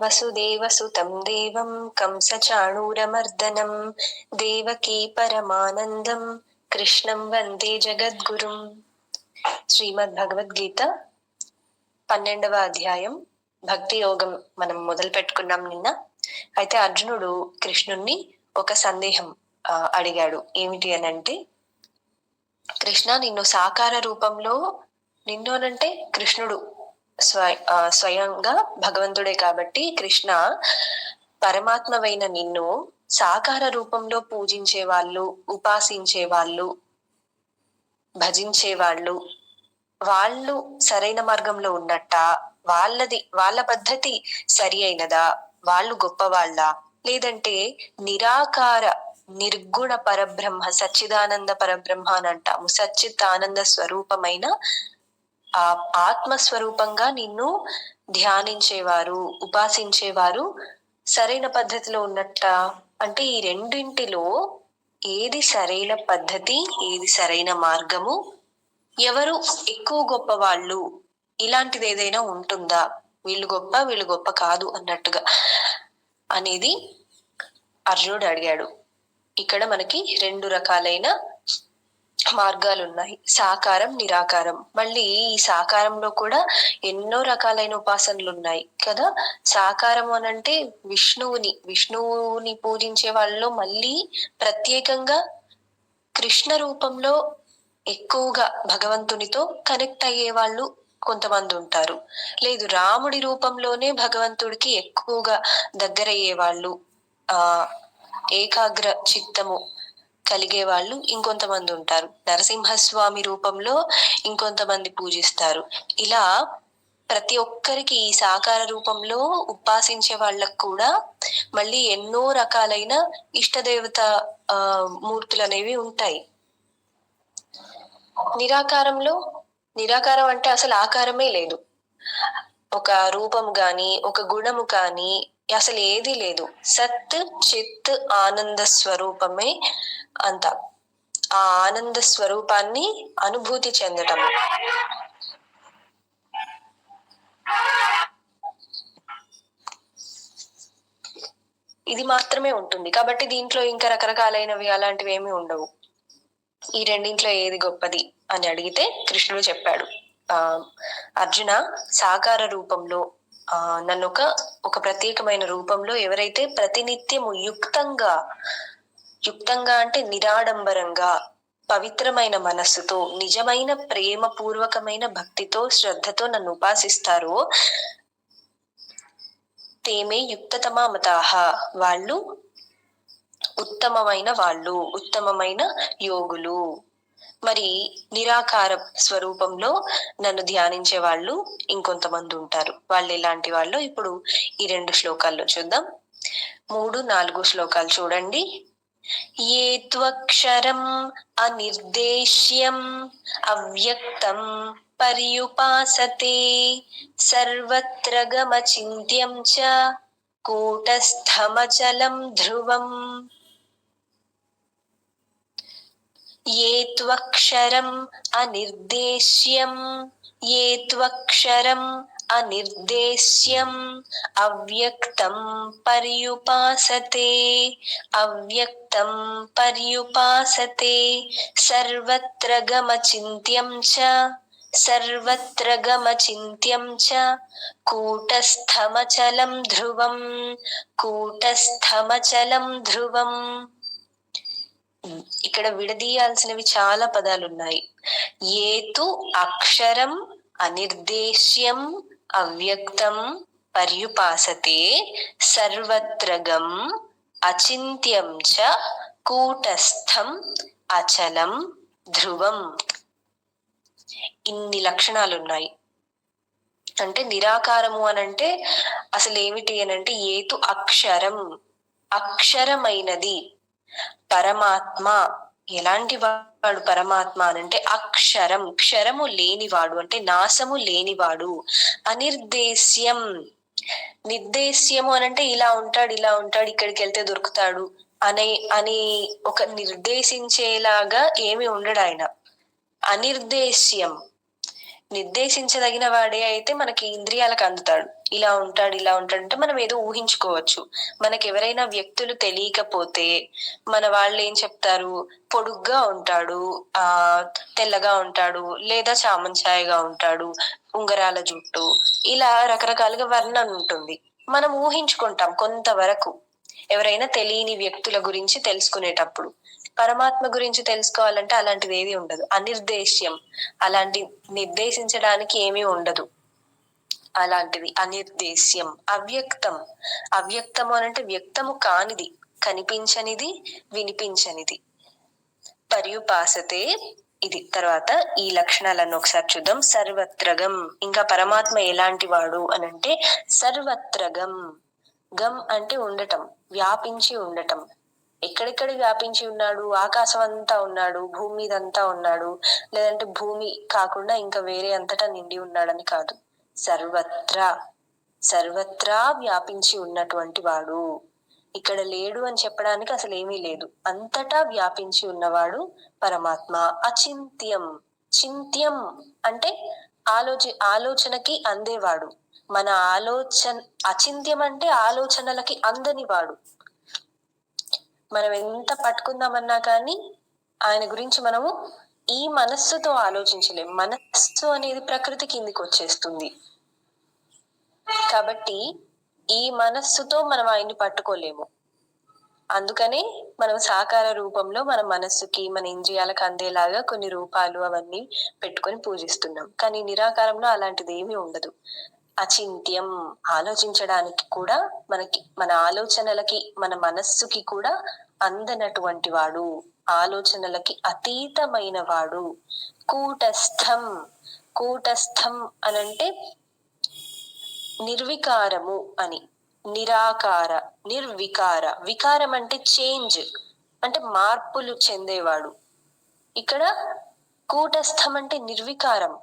వసుదేవసుతం దేవం కంసచాణూరమర్దనం దేవకీ పరమానందం కృష్ణం వందే జగద్గురుం శ్రీమద్ భగవద్గీత పన్నెండవ అధ్యాయం భక్తి యోగం మనం మొదలు పెట్టుకున్నాం నిన్న. అయితే అర్జునుడు కృష్ణుణ్ణి ఒక సందేహం అడిగాడు. ఏమిటి అని అంటే కృష్ణ నిన్ను సాకార రూపంలో నిన్ను అనంటే కృష్ణుడు స్వయంగా భగవంతుడే కాబట్టి కృష్ణ పరమాత్మవైన నిన్ను సాకార రూపంలో పూజించే వాళ్ళు ఉపాసించే వాళ్ళు భజించే వాళ్ళు వాళ్ళు సరైన మార్గంలో ఉన్నట్ట వాళ్ళది వాళ్ళ పద్ధతి సరి అయినదా వాళ్ళు గొప్పవాళ్ళ? లేదంటే నిరాకార నిర్గుణ పరబ్రహ్మ సచ్చిదానంద పరబ్రహ్మ అని అంటాము. సచ్చిత్ ఆనంద స్వరూపమైన ఆ ఆత్మ స్వరూపంగా నిన్ను ధ్యానించేవారు ఉపాసించేవారు సరైన పద్ధతిలో ఉన్నట్ట? అంటే ఈ రెండింటిలో ఏది సరైన పద్ధతి ఏది సరైన మార్గము? ఎవరు ఎక్కువ గొప్ప వాళ్ళు? ఇలాంటిది ఏదైనా ఉంటుందా? వీళ్ళు గొప్ప వీళ్ళు గొప్ప కాదు అన్నట్టుగా అనేది అర్జునుడు అడిగాడు. ఇక్కడ మనకి రెండు రకాలైన మార్గాలు ఉన్నాయి సాకారం నిరాకారం. మళ్ళీ ఈ సాకారంలో కూడా ఎన్నో రకాలైన ఉపాసనలు ఉన్నాయి కదా. సాకారం అని అంటే విష్ణువుని విష్ణువుని పూజించే వాళ్ళలో మళ్ళీ ప్రత్యేకంగా కృష్ణ రూపంలో ఎక్కువగా భగవంతునితో కనెక్ట్ అయ్యే వాళ్ళు కొంతమంది ఉంటారు. లేదు రాముడి రూపంలోనే భగవంతుడికి ఎక్కువగా దగ్గరయ్యే వాళ్ళు ఆ ఏకాగ్ర చిత్తము కలిగే వాళ్ళు ఇంకొంతమంది ఉంటారు. నరసింహస్వామి రూపంలో ఇంకొంతమంది పూజిస్తారు. ఇలా ప్రతి ఒక్కరికి ఈ సాకార రూపంలో ఉపాసించే వాళ్ళకు కూడా మళ్ళీ ఎన్నో రకాలైన ఇష్టదేవత ఆ మూర్తులు అనేవి ఉంటాయి. నిరాకారంలో నిరాకారం అంటే అసలు ఆకారమే లేదు. ఒక రూపం గాని ఒక గుణము కానీ అసలు ఏది లేదు. సత్ చిత్ ఆనంద స్వరూపమే అంత. ఆ ఆనంద స్వరూపాన్ని అనుభూతి చెందటము. ఇది మాత్రమే ఉంటుంది. కాబట్టి దీంట్లో ఇంకా రకరకాలైనవి అలాంటివి ఏమీ ఉండవు. ఈ రెండింట్లో ఏది గొప్పది అని అడిగితే కృష్ణుడు చెప్పాడు. ఆ అర్జున సాకార రూపంలో నన్ను ఒక ఒక ప్రత్యేకమైన రూపంలో ఎవరైతే ప్రతినిత్యము యుక్తంగా యుక్తంగా అంటే నిరాడంబరంగా పవిత్రమైన మనస్సుతో నిజమైన ప్రేమ పూర్వకమైన భక్తితో శ్రద్ధతో నన్ను ఉపాసిస్తారో తేమే యుక్తతమామతాహ. వాళ్ళు ఉత్తమమైన వాళ్ళు ఉత్తమమైన యోగులు. మరి నిరాకార స్వరూపంలో నన్ను ధ్యానించే వాళ్ళు ఇంకొంతమంది ఉంటారు. వాళ్ళు ఇలాంటి వాళ్ళు? ఇప్పుడు ఈ రెండు శ్లోకాల్లో చూద్దాం. మూడు నాలుగు శ్లోకాలు చూడండి. ఏ త్వక్షరం అనిర్దేశ్యం అవ్యక్తం పర్యుపాసతే సర్వత్ర గమచింత్యం చ కూటస్థమచలం ధ్రువం ఏ త్వక్షరం అనిర్దేశ్యం? ఏ త్వక్షరం అనిర్దేశ్యం? అవ్యక్తం పర్యుపాసతే అవ్యక్తం పర్యుపాసతే సర్వత్ర గమచింత్యం చ సర్వత్ర గమచింత్యం చ కూటస్థమచలం ధ్రువం కూటస్థమచలం ధ్రువం. ఇక్కడ విడదీయాల్సినవి చాలా పదాలు ఉన్నాయి ఏతు అక్షరం అనిర్దేశ్యం అవ్యక్తం పర్యుపాసతే సర్వత్రగం అచింత్యం చ కూటస్థం అచలం ధ్రువం. ఇన్ని లక్షణాలు ఉన్నాయి అంటే నిరాకారము అని అంటే అసలు ఏమిటి అని అంటే ఏతు అక్షరం అక్షరమైనది. పరమాత్మ. ఎలాంటి వాడు పరమాత్మ అనంటే అక్షరం. క్షరము లేనివాడు అంటే నాశము లేనివాడు. అనిర్దేశ్యం. నిర్దేశ్యము అనంటే ఇలా ఉంటాడు ఇలా ఉంటాడు ఇక్కడికి వెళ్తే దొరుకుతాడు అనే అని ఒక నిర్దేశించేలాగా ఏమి ఉండడు ఆయన. అనిర్దేశ్యం. నిర్దేశించదగిన వాడే అయితే మనకి ఇంద్రియాలకు అందుతాడు. ఇలా ఉంటాడు ఇలా ఉంటాడు అంటే మనం ఏదో ఊహించుకోవచ్చు. మనకి ఎవరైనా వ్యక్తులు తెలియకపోతే మన వాళ్ళు ఏం చెప్తారు? పొడుగ్గా ఉంటాడు ఆ తెల్లగా ఉంటాడు లేదా చామంచాయగా ఉంటాడు ఉంగరాల జుట్టు ఇలా రకరకాలుగా వర్ణన ఉంటుంది. మనం ఊహించుకుంటాం కొంతవరకు. ఎవరైనా తెలియని వ్యక్తుల గురించి తెలుసుకునేటప్పుడు. పరమాత్మ గురించి తెలుసుకోవాలంటే అలాంటిది ఏది ఉండదు. అనిర్దేశ్యం. అలాంటి నిర్దేశించడానికి ఏమీ ఉండదు. అలాంటిది అనిర్దేశ్యం. అవ్యక్తం. అవ్యక్తము అనంటే వ్యక్తము కానిది. కనిపించనిది వినిపించనిది. పర్యుపాసతే ఇది. తర్వాత ఈ లక్షణాలను ఒకసారి చూద్దాం. సర్వత్రగం. ఇంకా పరమాత్మ ఎలాంటి వాడు అనంటే సర్వత్రగం. గం అంటే ఉండటం. వ్యాపించి ఉండటం. ఎక్కడెక్కడ వ్యాపించి ఉన్నాడు? ఆకాశం అంతా ఉన్నాడు భూమి మీద అంతా ఉన్నాడు. లేదంటే భూమి కాకుండా ఇంకా వేరే అంతటా నిండి ఉన్నాడని కాదు. సర్వత్రా సర్వత్రా వ్యాపించి ఉన్నటువంటి వాడు. ఇక్కడ లేడు అని చెప్పడానికి అసలు ఏమీ లేదు. అంతటా వ్యాపించి ఉన్నవాడు పరమాత్మ. అచింత్యం. చింత్యం అంటే ఆలోచ ఆలోచనకి అందేవాడు. మన ఆలోచన అచింత్యం అంటే ఆలోచనలకి అందని వాడు. మనం ఎంత పట్టుకుందామన్నా కానీ ఆయన గురించి మనము ఈ మనస్సుతో ఆలోచించలేం. మనస్సు అనేది ప్రకృతి కిందికి వచ్చేస్తుంది. కాబట్టి ఈ మనస్సుతో మనం ఆయన్ని పట్టుకోలేము. అందుకనే మనం సాకార రూపంలో మన మనస్సుకి మన ఇంద్రియాలకు అందేలాగా కొన్ని రూపాలు అవన్నీ పెట్టుకొని పూజిస్తున్నాం. కానీ నిరాకారంలో అలాంటిది ఏమీ ఉండదు. అచింత్యం ఆలోచించడానికి కూడా మనకి మన ఆలోచనలకి మన మనస్సుకి కూడా అందనటువంటి వాడు ఆలోచనలకి అతీతమైన వాడు. కూటస్థం కూటస్థం అనంటే నిర్వికారము అని. నిరాకార నిర్వికార. వికారం అంటే చేంజ్ అంటే మార్పులు చెందేవాడు. ఇక్కడ కూటస్థం అంటే నిర్వికారం.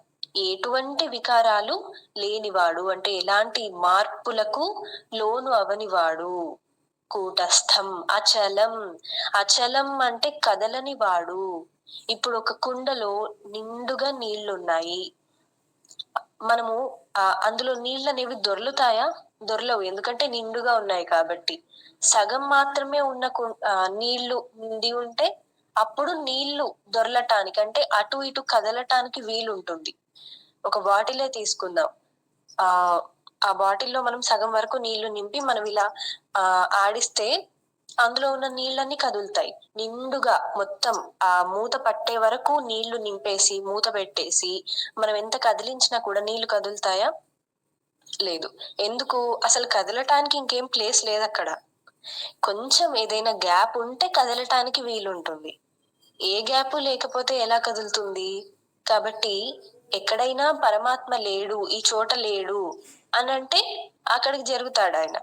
ఎటువంటి వికారాలు లేనివాడు అంటే ఎలాంటి మార్పులకు లోను అవనివాడు? కూటస్థం అచలం. అచలం అంటే కదలని వాడు ఇప్పుడు ఒక కుండలో నిండుగా నీళ్ళున్నాయి. మనము అందులో నీళ్ళు అనేవి దొర్లుతాయా? దొరలవు. ఎందుకంటే నిండుగా ఉన్నాయి కాబట్టి. సగం మాత్రమే ఉన్న నీళ్ళు నిండి ఉంటే అప్పుడు నీళ్ళు దొరలటానికి అంటే అటు ఇటు కదలటానికి వీలుంటుంది. ఒక బాటిలే తీసుకుందాం. ఆ ఆ బాటిల్లో మనం సగం వరకు నీళ్ళు నింపి మనం ఇలా ఆ ఆడిస్తే అందులో ఉన్న నీళ్ళన్నీ కదులుతాయి. నిండుగా మొత్తం ఆ మూత పట్టే వరకు నీళ్ళు నింపేసి మూత పెట్టేసి మనం ఎంత కదిలించినా కూడా నీళ్ళు కదులుతాయా? లేదు. ఎందుకు? అసలు కదలటానికి ఇంకేం ప్లేస్ లేదు అక్కడ కొంచెం ఏదైనా గ్యాప్ ఉంటే కదలటానికి వీలుంటుంది. ఏ గ్యాప్ లేకపోతే ఎలా కదులుతుంది? కాబట్టి ఎక్కడైనా పరమాత్మ లేడు ఈ చోట లేడు అని అంటే అక్కడికి జరుగుతాడు ఆయన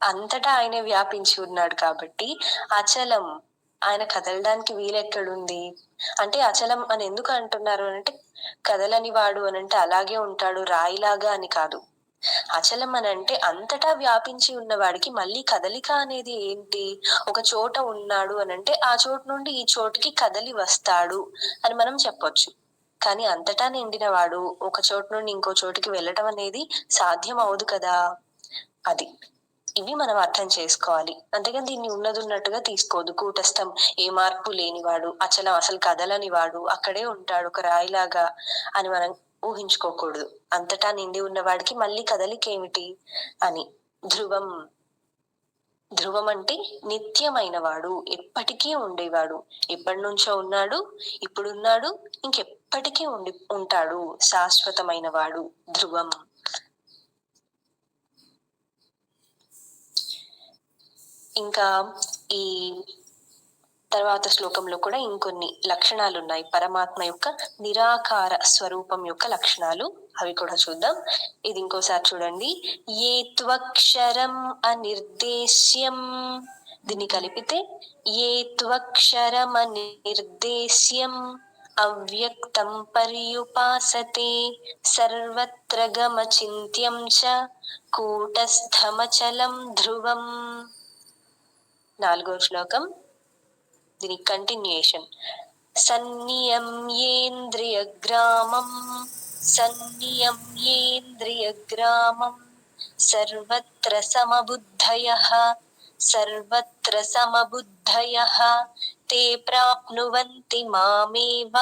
అంతటా ఆయన వ్యాపించి ఉన్నాడు కాబట్టి అచలం ఆయన కదలడానికి వీలెక్కడుంది? అంటే అచలం అని ఎందుకు అంటున్నారు అని అంటే కదలని వాడు అని అంటే అలాగే ఉంటాడు రాయిలాగా అని కాదు. అచలం అని అంటే అంతటా వ్యాపించి ఉన్నవాడికి మళ్ళీ కదలిక అనేది ఏంటి? ఒక చోట ఉన్నాడు అని అంటే ఆ చోటు నుండి ఈ చోటుకి కదలి వస్తాడు అని మనం చెప్పొచ్చు. కానీ అంతటా నిండినవాడు ఒక చోటు నుండి ఇంకో చోటుకి వెళ్ళటం అనేది సాధ్యం అవదు కదా? అది. ఇవి మనం అర్థం చేసుకోవాలి. అంతేగాని దీన్ని ఉన్నది ఉన్నట్టుగా తీసుకోదు. కూటస్థం ఏ మార్పు లేనివాడు అచలం అసలు కదలని వాడు అక్కడే ఉంటాడు ఒక రాయిలాగా అని మనం ఊహించుకోకూడదు. అంతటా నిండి ఉన్నవాడికి మళ్ళీ కదలికేమిటి అని. ధ్రువం. ధ్రువం అంటే నిత్యమైన వాడు. ఎప్పటికీ ఉండేవాడు. ఎప్పటి నుంచో ఉన్నాడు ఇప్పుడున్నాడు ఎప్పటికీ ఉండి ఉంటాడు శాశ్వతమైన వాడు ధ్రువం. ఇంకా ఈ తర్వాత శ్లోకంలో కూడా ఇంకొన్ని లక్షణాలు ఉన్నాయి పరమాత్మ యొక్క నిరాకార స్వరూపం యొక్క లక్షణాలు అవి కూడా చూద్దాం. ఇది ఇంకోసారి చూడండి. ఏ త్వక్షరం అనిర్దేశ్యం. దీన్ని కలిపితే ఏ త్వక్షరం అనిర్దేశ్యం. అవ్యక్తం పర్యుపాసతే సర్వత్ర గమచింత్యం చ కూటస్థమచలం ధ్రువం నాలుగో శ్లోకం దీని కంటిన్యూషన్ సన్నియమ్యేంద్రియ గ్రామం సన్నియమ్యేంద్రియ గ్రామం సర్వత్ర సమబుద్ధయః సర్వత్ర సమబుద్ధయః తే ప్రాప్నువంతి మామేవ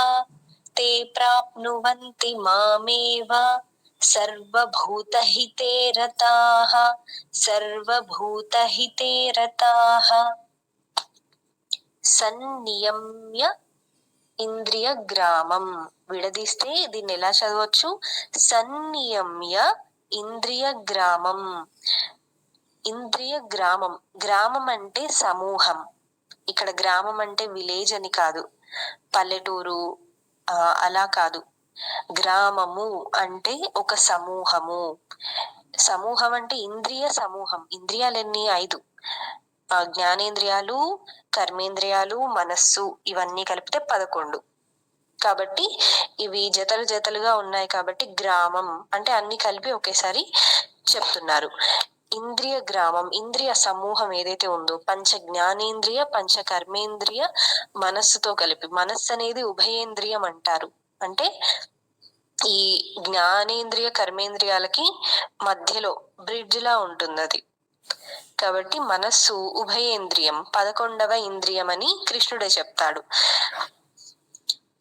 తే ప్రాప్నువంతి మామేవ సర్వభూతహితే రతాః సర్వభూతహితే రతాః సన్నియమ్య ఇంద్రియ గ్రామం విడదీస్తే దీన్ని ఎలా చదవచ్చు? సన్నియమ్య ఇంద్రియ గ్రామం ఇంద్రియ గ్రామం. గ్రామం అంటే సమూహం. ఇక్కడ గ్రామం అంటే విలేజ్ అని కాదు. పల్లెటూరు అలా కాదు. గ్రామము అంటే ఒక సమూహము. సమూహం అంటే ఇంద్రియ సమూహం. ఇంద్రియాలన్నీ ఐదు. జ్ఞానేంద్రియాలు కర్మేంద్రియాలు మనస్సు ఇవన్నీ కలిపితే పదకొండు. కాబట్టి ఇవి జతలు జతలుగా ఉన్నాయి కాబట్టి గ్రామం అంటే అన్ని కలిపి ఒకేసారి చెప్తున్నారు. ఇంద్రియ గ్రామం ఇంద్రియ సమూహం ఏదైతే ఉందో పంచ జ్ఞానేంద్రియ పంచ కర్మేంద్రియ మనస్సుతో కలిపి మనస్సు అనేది ఉభయేంద్రియం అంటారు. అంటే ఈ జ్ఞానేంద్రియ కర్మేంద్రియాలకి మధ్యలో బ్రిడ్జ్ లా ఉంటుంది అది కాబట్టి మనస్సు ఉభయేంద్రియం పదకొండవ ఇంద్రియం అని కృష్ణుడే చెప్తాడు.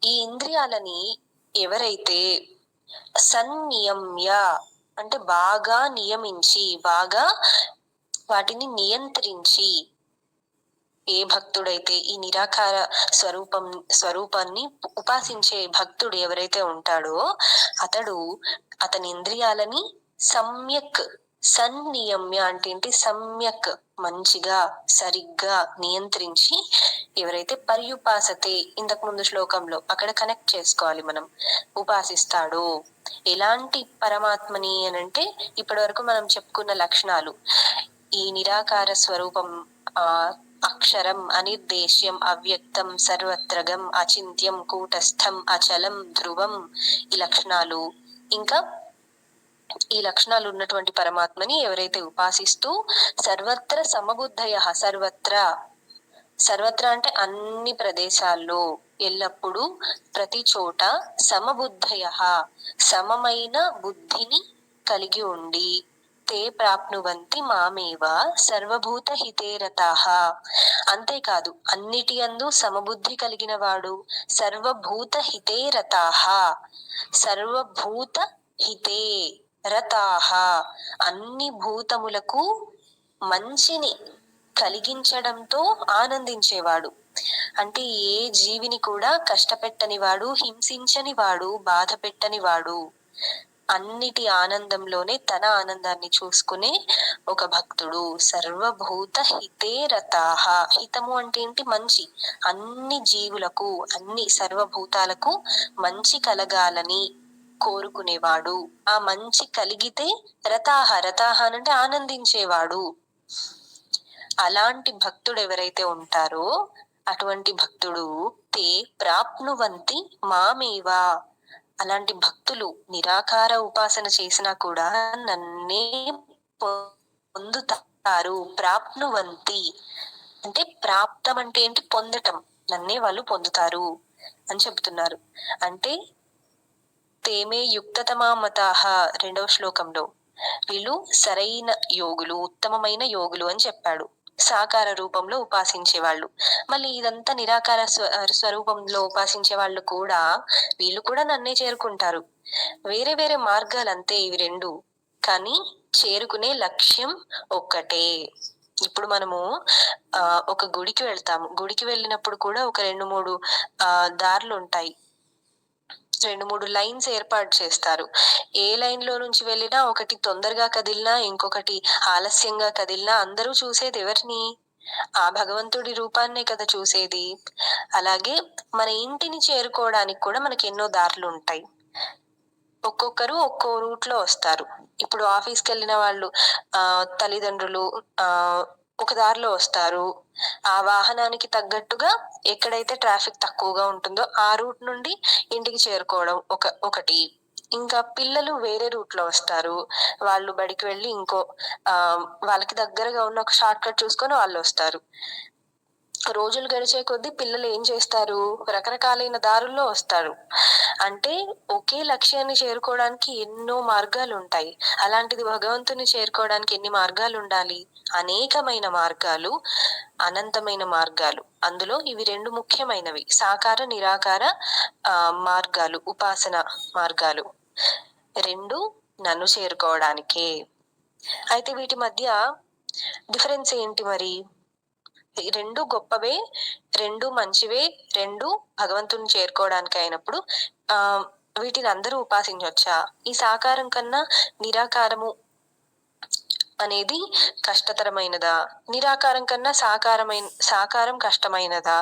ఈ ఇంద్రియాలని ఎవరైతే సన్నియమ్య అంటే బాగా నియమించి బాగా వాటిని నియంత్రించి ఏ భక్తుడైతే ఈ నిరాకార స్వరూపం స్వరూపాన్ని ఉపాసించే భక్తుడు ఎవరైతే ఉంటాడో అతడు అతని ఇంద్రియాలని సమ్యక్ సన్నియమ్య అంటే ఏంటి? సమ్యక్ మంచిగా సరిగ్గా నియంత్రించి ఎవరైతే పర్యుపాసతే ఇంతకు ముందు శ్లోకంలో అక్కడ కనెక్ట్ చేసుకోవాలి మనం. ఉపాసిస్తాడో. ఎలాంటి పరమాత్మని అని అంటే ఇప్పటి వరకు మనం చెప్పుకున్న లక్షణాలు. ఈ నిరాకార స్వరూపం ఆ అక్షరం అనిర్దేశ్యం అవ్యక్తం సర్వత్రగం అచింత్యం కూటస్థం అచలం ధ్రువం ఈ లక్షణాలు. ఇంకా ఈ లక్షణాలు ఉన్నటువంటి పరమాత్మని ఎవరైతే ఉపాసిస్తూ సర్వత్ర సమబుద్ధయ సర్వత్ర సర్వత్ర అంటే అన్ని ప్రదేశాల్లో ఎల్లప్పుడూ ప్రతి చోట సమబుద్ధయ సమమైన బుద్ధిని కలిగి ఉండి తే ప్రాప్నువంతి మామేవ సర్వభూత హితేరతాహ అంతేకాదు అన్నిటి అందు సమబుద్ధి కలిగిన వాడు సర్వభూత హితేరతాహ సర్వభూత హితే రతాహ అన్ని భూతములకు మంచిని కలిగించడంతో ఆనందించేవాడు. అంటే ఏ జీవిని కూడా కష్టపెట్టని వాడు హింసించని వాడు బాధ పెట్టని వాడు. అన్నిటి ఆనందంలోనే తన ఆనందాన్ని చూసుకునే ఒక భక్తుడు. సర్వభూత హితే రతాహ. హితము అంటే ఏంటి? మంచి. అన్ని జీవులకు అన్ని సర్వభూతాలకు మంచి కలగాలని. కోరుకునేవాడు. ఆ మంచి కలిగితే రతాహ రతాహ అంటే ఆనందించేవాడు. అలాంటి భక్తుడు ఎవరైతే ఉంటారో అటువంటి భక్తుడు తే ప్రాప్నువంతి మామేవా. అలాంటి భక్తులు నిరాకార ఉపాసన చేసినా కూడా నన్నే పొందుతారు. ప్రాప్నువంతి అంటే ప్రాప్తం అంటే ఏంటి? పొందటం. నన్నే వాళ్ళు పొందుతారు అని చెప్తున్నారు అంటే తేమే యుక్తతమామతాహ రెండవ శ్లోకంలో. వీళ్ళు సరైన యోగులు ఉత్తమమైన యోగులు అని చెప్పాడు. సాకార రూపంలో ఉపాసించే వాళ్ళు మళ్ళీ ఇదంతా నిరాకార స్వ- స్వరూపంలో ఉపాసించే వాళ్ళు కూడా వీళ్ళు కూడా నన్నే చేరుకుంటారు. వేరే వేరే మార్గాలు అంతే ఇవి రెండు. కానీ చేరుకునే లక్ష్యం ఒక్కటే. ఇప్పుడు మనము ఆ ఒక గుడికి వెళ్తాము. గుడికి వెళ్ళినప్పుడు కూడా ఒక రెండు మూడు ఆ దారులు ఉంటాయి రెండు మూడు లైన్స్ ఏర్పాటు చేస్తారు. ఏ లైన్లో నుంచి వెళ్ళినా ఒకటి తొందరగా కదిలినా ఇంకొకటి ఆలస్యంగా కదిలినా అందరూ చూసేది ఎవరిని? ఆ భగవంతుడి రూపాన్నే కదా చూసేది. అలాగే మన ఇంటిని చేరుకోవడానికి కూడా మనకి ఎన్నో దారులు ఉంటాయి. ఒక్కొక్కరు ఒక్కో రూట్లో వస్తారు. ఇప్పుడు ఆఫీస్కి వెళ్ళిన వాళ్ళు ఆ తల్లిదండ్రులు ఆ ఒక దారిలో వస్తారు. ఆ వాహనానికి తగ్గట్టుగా ఎక్కడైతే ట్రాఫిక్ తక్కువగా ఉంటుందో ఆ రూట్ నుండి ఇంటికి చేరుకోవడం ఒక ఒకటి. ఇంకా పిల్లలు వేరే రూట్లో వస్తారు. వాళ్ళు బడికి వెళ్ళి ఇంకో ఆ వాళ్ళకి దగ్గరగా ఉన్న ఒక షార్ట్ కట్ చూసుకొని వాళ్ళు వస్తారు. రోజులు గడిచే కొద్దీ పిల్లలు ఏం చేస్తారు? రకరకాలైన దారుల్లో వస్తారు. అంటే ఒకే లక్ష్యాన్ని చేరుకోవడానికి ఎన్నో మార్గాలు ఉంటాయి. అలాంటిది భగవంతుని చేరుకోవడానికి ఎన్ని మార్గాలు ఉండాలి? అనేకమైన మార్గాలు అనంతమైన మార్గాలు. అందులో ఇవి రెండు ముఖ్యమైనవి. సాకార నిరాకార మార్గాలు ఉపాసన మార్గాలు. రెండు నన్ను చేరుకోవడానికే. అయితే వీటి మధ్య డిఫరెన్స్ ఏంటి మరి? రెండు గొప్పవే రెండు మంచివే రెండు భగవంతుని చేరుకోవడానికి అయినప్పుడు ఆ వీటిని అందరూ ఉపాసించవచ్చా ఈ సాకారం కన్నా నిరాకారము అనేది కష్టతరమైనదా? నిరాకారం కన్నా సాకారమైన సాకారం కష్టమైనదా?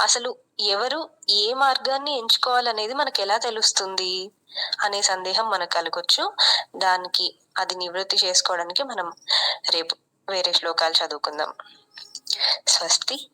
అసలు ఎవరు ఏ మార్గాన్ని ఎంచుకోవాలనేది మనకు ఎలా తెలుస్తుంది? అనే సందేహం మనకు కలగొచ్చు. దానికి అది నివృత్తి చేసుకోవడానికి మనం రేపు వేరే శ్లోకాలు చదువుకుందాం. स्वस्ति